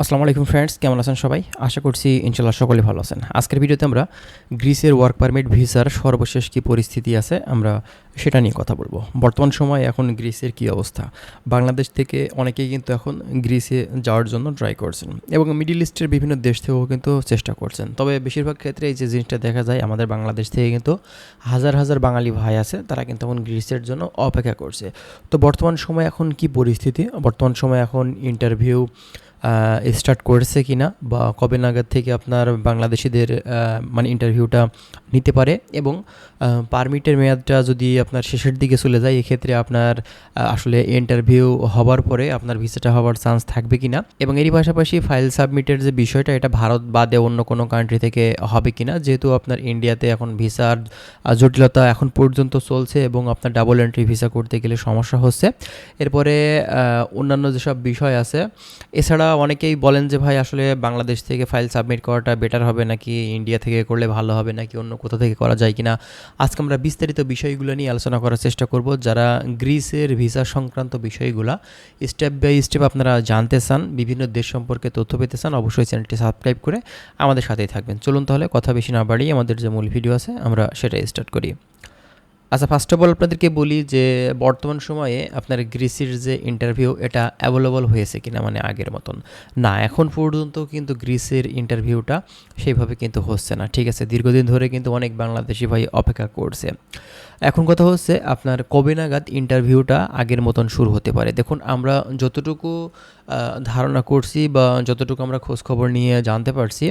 আসসালামু আলাইকুম ফ্রেন্ডস কেমন আছেন সবাই? আশা করছি ইনশাল্লাহ সকলে ভালো আছেন। আজকের ভিডিওতে আমরা গ্রিসের ওয়ার্ক পারমিট ভিসার সর্বশেষ কী পরিস্থিতি আছে আমরা সেটা নিয়ে কথা বলব। বর্তমান সময়ে এখন গ্রিসের কী অবস্থা? বাংলাদেশ থেকে অনেকেই কিন্তু এখন গ্রিসে যাওয়ার জন্য ট্রাই করছেন এবং মিডিল ইস্টের বিভিন্ন দেশ থেকেও কিন্তু চেষ্টা করছেন। তবে বেশিরভাগ ক্ষেত্রে এই যে জিনিসটা দেখা যায়, আমাদের বাংলাদেশ থেকে কিন্তু হাজার হাজার বাঙালি ভাই আছে, তারা কিন্তু এখন গ্রিসের জন্য অপেক্ষা করছে। তো বর্তমান সময় এখন কি পরিস্থিতি? বর্তমান সময় এখন ইন্টারভিউ স্টার্ট করেছে কি না বা কবে নাগাদ থেকে আপনার বাংলাদেশিদের মানে ইন্টারভিউটা নিতে পারে এবং পারমিটের মেয়াদটা যদি আপনার শেষের দিকে চলে যায়, এক্ষেত্রে আপনার আসলে ইন্টারভিউ হবার পরে আপনার ভিসাটা হওয়ার চান্স থাকবে কি না এবং এরই পাশাপাশি ফাইল সাবমিটের যে বিষয়টা, এটা ভারত বাদে অন্য কোনো কান্ট্রি থেকে হবে কি না যেহেতু আপনার ইন্ডিয়াতে এখন ভিসার জটিলতা এখন পর্যন্ত চলছে এবং আপনার ডাবল এন্ট্রি ভিসা করতে গেলে সমস্যা হচ্ছে। এরপরে অন্যান্য যেসব বিষয় আছে, এছাড়া অনেকেই বলেন যে, ভাই, আসলে বাংলাদেশ থেকে ফাইল সাবমিট করাটা বেটার হবে নাকি? ইন্ডিয়া থেকে করলে ভালো হবে নাকি? অন্য কোথা থেকে করা যায় কিনা? আজকে আমরা বিস্তারিত বিষয়গুলো নিয়ে আলোচনা করার চেষ্টা করব। যারা গ্রিসের ভিসা সংক্রান্ত বিষয়গুলো স্টেপ বাই স্টেপ আপনারা জানতে চান, বিভিন্ন দেশ সম্পর্কে তথ্য পেতে চান, অবশ্যই চ্যানেলটি সাবস্ক্রাইব করে আমাদের সাথেই থাকবেন। চলুন তাহলে কথা বেশি না বাড়িয়ে আমাদের যে মূল ভিডিও আছে, আমরা সেটাই স্টার্ট করি। আচ্ছা ফার্স্ট অফ অল আপনাদেরকে বলি যে, বর্তমান সময়ে আপনার গ্রিসের যে ইন্টারভিউ এটা অ্যাভেলেবল হয়েছে কিনা মানে আগের মতন। না, এখন পর্যন্ত কিন্তু গ্রিসের ইন্টারভিউটা সেইভাবে কিন্তু হচ্ছে না। ঠিক আছে, দীর্ঘদিন ধরে কিন্তু অনেক বাংলাদেশি ভাই অপেক্ষা করছে। এখন কথা হচ্ছে, আপনার কবে নাগাদ ইন্টারভিউটা আগের মতন শুরু হতে পারে? দেখুন, আমরা যতটুকু ধারণা করছি বা যতটুকু আমরা খোঁজখবর নিয়ে জানতে পারছি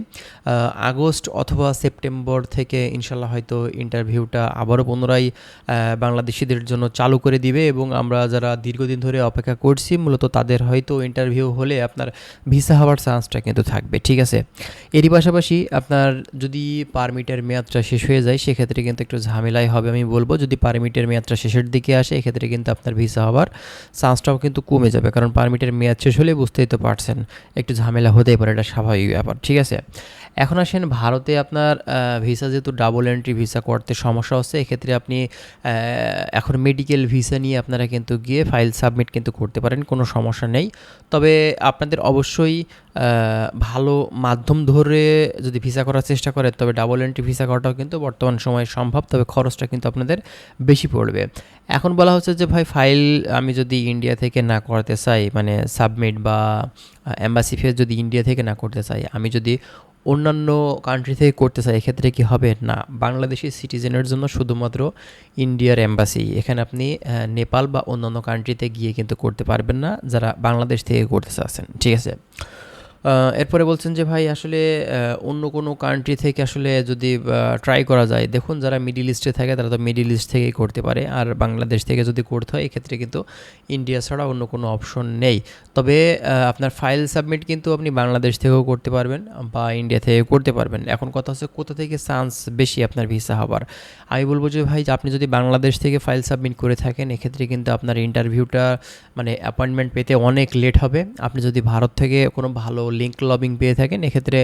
আগস্ট অথবা সেপ্টেম্বর থেকে ইনশাল্লাহ হয়তো ইন্টারভিউটা আবারও পুনরায় বাংলাদেশিদের জন্য চালু করে দিবে এবং আমরা যারা দীর্ঘদিন ধরে অপেক্ষা করছি, মূলত তাদের হয়তো ইন্টারভিউ হলে আপনার ভিসা হওয়ার চান্সটা কিন্তু থাকবে, ঠিক আছে? এরই পাশাপাশি আপনার যদি পারমিটের মেয়াদটা শেষ হয়ে যায়, সেক্ষেত্রে কিন্তু একটু ঝামেলাই হবে আমি বলব। যদি পারমিটের মেয়াদটা শেষের দিকে আসে, এক্ষেত্রে কিন্তু আপনার ভিসা হওয়ার চান্সটাও কিন্তু কমে যাবে, কারণ পারমিটের মেয়াদ শেষ হলে বুঝতেই তো পারছেন, একটু ঝামেলা হতেই পারে, এটা স্বাভাবিক ব্যাপার, ঠিক আছে? এখন আসেন, ভারতে আপনার ভিসা যেহেতু ডাবল এন্ট্রি ভিসা করতে সমস্যা হচ্ছে, এক্ষেত্রে আপনি এখন মেডিকেল ভিসা নিয়ে আপনারা কিন্তু গিয়ে ফাইল সাবমিট কিন্তু করতে পারেন, কোনো সমস্যা নেই। তবে আপনাদের অবশ্যই ভালো মাধ্যম ধরে যদি ভিসা করার চেষ্টা করে তবে ডাবল এন্ট্রি ভিসা করাটাও কিন্তু বর্তমান সময়ে সম্ভব, তবে খরচটা কিন্তু আপনাদের বেশি পড়বে। এখন বলা হচ্ছে যে ভাই ফাইল আমি যদি ইন্ডিয়া থেকে না করতে চাই মানে সাবমিট বা অ্যাম্বাসি ফেস যদি ইন্ডিয়া থেকে না করতে চাই, আমি যদি অন্যান্য কান্ট্রি থেকে করতে চাই, এক্ষেত্রে কি হবে? না, বাংলাদেশি সিটিজেনের জন্য শুধুমাত্র ইন্ডিয়ার এম্বাসি এখানে আপনি নেপাল বা অন্যান্য কান্ট্রিতে গিয়ে কিন্তু করতে পারবেন না, যারা বাংলাদেশ থেকে করতে চাচ্ছেন। ঠিক আছে? এরপরে বলছেন যে ভাই আসলে অন্য কোনো কান্ট্রি থেকে আসলে যদি ট্রাই করা যায়, দেখুন যারা মিডিল ইস্টে থাকে, তারা তো মিডিল ইস্ট থেকেই করতে পারে। আর বাংলাদেশ থেকে যদি করতে হয়, এক্ষেত্রে কিন্তু ইন্ডিয়া ছাড়া অন্য কোনো অপশন নেই। তবে আপনার ফাইল সাবমিট কিন্তু আপনি বাংলাদেশ থেকেও করতে পারবেন, বা ইন্ডিয়া থেকে করতে পারবেন। এখন কথা হচ্ছে কোথা থেকে চান্স বেশি আপনার ভিসা হবার? আমি বলব যে ভাই আপনি যদি বাংলাদেশ থেকে ফাইল সাবমিট করে থাকেন, এক্ষেত্রে কিন্তু আপনার ইন্টারভিউটা মানে অ্যাপয়েন্টমেন্ট পেতে অনেক লেট হবে। আপনি যদি ভারত থেকে কোনো ভালো লিঙ্ক লবিং পেয়ে থাকেন। এক্ষেত্রে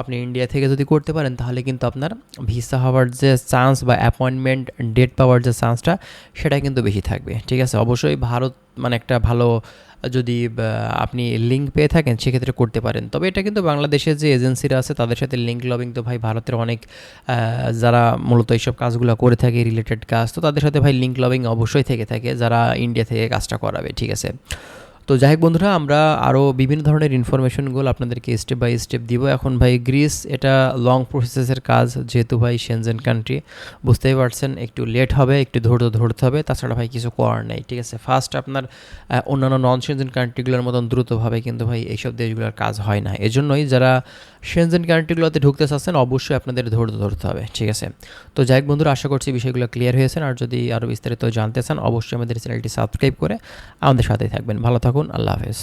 আপনি ইন্ডিয়া থেকে যদি করতে পারেন, তাহলে কিন্তু আপনার ভিসা হওয়ার যে চান্স বা অ্যাপয়েন্টমেন্ট ডেট পাওয়ার যে চান্সটা সেটা কিন্তু বেশি থাকবে। ঠিক আছে? অবশ্যই ভারত মানে একটা ভালো, যদি আপনি লিঙ্ক পেয়ে থাকেন, সেক্ষেত্রে করতে পারেন। তবে এটা কিন্তু বাংলাদেশের যে এজেন্সিরা আছে, তাদের সাথে লিঙ্ক লবিং তো ভাই ভারতের অনেক যারা মূলত এইসব কাজগুলো করে থাকে রিলেটেড কাজ, তো তাদের সাথে ভাই লিঙ্ক লবিং অবশ্যই থেকে থাকে, যারা ইন্ডিয়া থেকে কাজটা করাবে। ঠিক আছে? তো যাই হোক বন্ধুরা, আমরা আরও বিভিন্ন ধরনের ইনফরমেশনগুলো আপনাদেরকে স্টেপ বাই স্টেপ দিব। এখন ভাই গ্রিস এটা লং প্রসেসের কাজ, যেহেতু ভাই সেনজেন কান্ট্রি বুঝতেই পারছেন, একটু লেট হবে, একটু ধৈর্য ধরতে হবে। তাছাড়া ভাই কিছু করার নেই, ঠিক আছে? ফার্স্ট আপনার অন্যান্য নন সেনজেন কান্ট্রিগুলোর মতন দ্রুতভাবে কিন্তু ভাই এইসব দেশগুলোর কাজ হয় না। এজন্যই যারা সেনজেন কান্ট্রিগুলোতে ঢুকতে চাচ্ছেন, অবশ্যই আপনাদের ধৈর্য ধরতে হবে, ঠিক আছে? তো যাই হোক বন্ধুরা, আশা করছি বিষয়গুলো ক্লিয়ার হয়েছেন আর যদি আরও বিস্তারিত জানতে চান, অবশ্যই আমাদের চ্যানেলটি সাবস্ক্রাইব করে আমাদের সাথেই থাকবেন। ভালো থাকুন। থাকুন আল্লাহ হাফেজ।